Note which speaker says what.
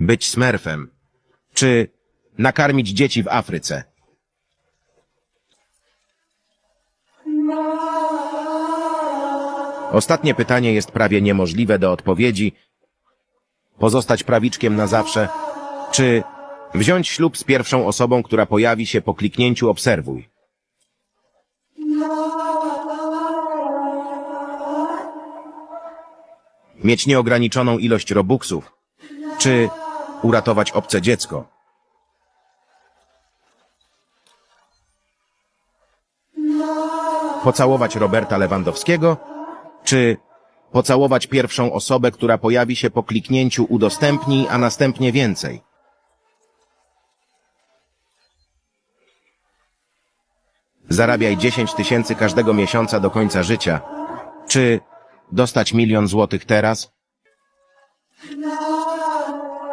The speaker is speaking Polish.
Speaker 1: Być smerfem. Czy nakarmić dzieci w Afryce? Ostatnie pytanie jest prawie niemożliwe do odpowiedzi. Pozostać prawiczkiem na zawsze, czy wziąć ślub z pierwszą osobą, która pojawi się po kliknięciu obserwuj? Mieć nieograniczoną ilość robuxów, czy uratować obce dziecko? Pocałować Roberta Lewandowskiego, czy pocałować pierwszą osobę, która pojawi się po kliknięciu udostępnij, a następnie więcej? Zarabiaj 10 tysięcy każdego miesiąca do końca życia. Czy dostać milion złotych teraz?